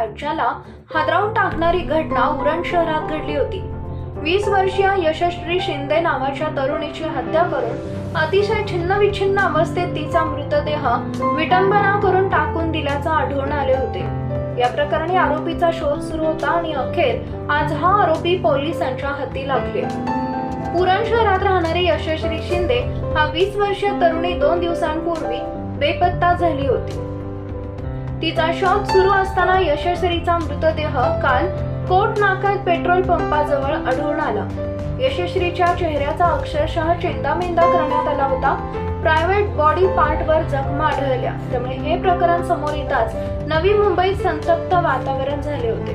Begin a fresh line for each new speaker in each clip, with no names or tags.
राज्याला हादरावून टाकणारी घटना उरण शहरात घडली होती. वीस वर्षीय यशस्वी शिंदे नावाच्या तरुणीची हत्या करून अतिशय छिन्नविछिन्न अवस्थेत तिचा मृतदेह विटंबना करून टाकून दिल्याचं आढळून आले होते. या प्रकरणी आरोपीचा शोध सुरू होता आणि अखेर आज हा आरोपी पोलिसांच्या हाती लागले. पुरण शहरात राहणारे यशस्वी शिंदे हा वीस वर्षीय तरुणी दोन दिवसांपूर्वी बेपत्ता झाली होती. तिचा शोध सुरू असताना यशस्वीचा मृतदेह काल कोट नाकात पेट्रोल पंपाजवळ आढळून आला. यशस्वीच्या चेहऱ्याचा अक्षरशः चेंदामेंदा करण्यात आला होता. प्रायव्हेट बॉडी पार्टवर जखमा आढळल्या. त्यामुळे हे प्रकरण समोर येताच नवी मुंबईत संतप्त वातावरण झाले होते.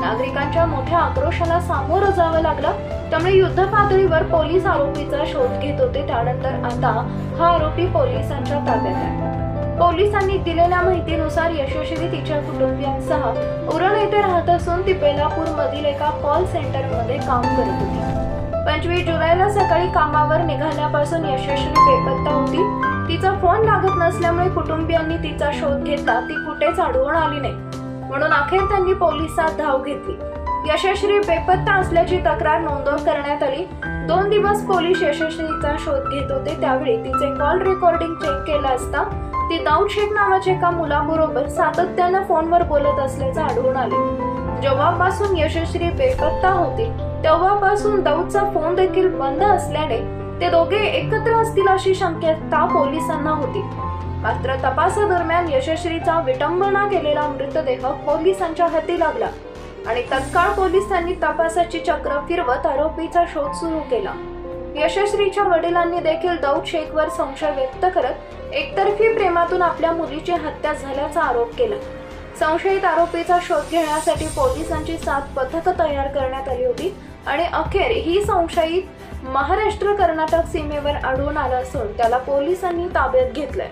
नागरिकांच्या मोठ्या आक्रोशाला सामोरं जावं लागलं. त्यामुळे युद्ध पातळीवर पोलीस आरोपीचा शोध घेत होते. त्यानंतर आता हा आरोपी पोलिसांच्या ताब्यात आहे. पोलिसांनी दिलेल्या माहितीनुसार यशस्वी तिच्या कुटुंबियांसह उरण येथे राहत असून ती बेलापूर मधील एका कॉल सेंटरमध्ये काम करत होती. पंचवीस जुलैला सकाळी कामावर निघाल्यापासून यशस्वी बेपत्ता होती. तिचा फोन लागत नसल्यामुळे कुटुंबियांनी तिचा शोध घेतला ती कुठेच आढळून आली नाही. म्हणून अखेर त्यांनी पोलिसात धाव घेतली. यशस्वी बेपत्ता असल्याची तक्रार नोंदव करण्यात आली. दोन दिवस पोलीस यशस्वीचा शोध घेत होते. त्यावेळी तिचे कॉल रेकॉर्डिंग चेक केलं असता ती दाऊद शेख नावाच्या एका मुलाबरोबर सातत्यानं फोनवर बोलत असल्याचं आढळून आले. जेव्हापासून यशस्वी बेपत्ता होती तेव्हापासून दाऊदचा फोन देखील बंद असल्याने ते दोघे एकत्र असतील अशी शक्यता पोलिसांना होती. मात्र तपासादरम्यान यशस्वीचा विटंबना केलेला मृतदेह पोलिसांच्या हाती लागला. आणि तत्काळ पोलिसांनी तपासाची चक्र फिरवत आरोपीचा शोध सुरू केला. यशस्वीच्या वडिलांनी देखील दाऊद शेखवर संशय व्यक्त करत एकतर्फी प्रेमातून आपल्या मुलीची हत्या झाल्याचा आरोप केला. संशयित आरोपीचा शोध घेण्यासाठी पोलिसांची सात पथकं तयार करण्यात आली होती आणि अखेर ही संशयित महाराष्ट्र कर्नाटक सीमेवर आढळून आला असून त्याला पोलिसांनी ताब्यात घेतलंय.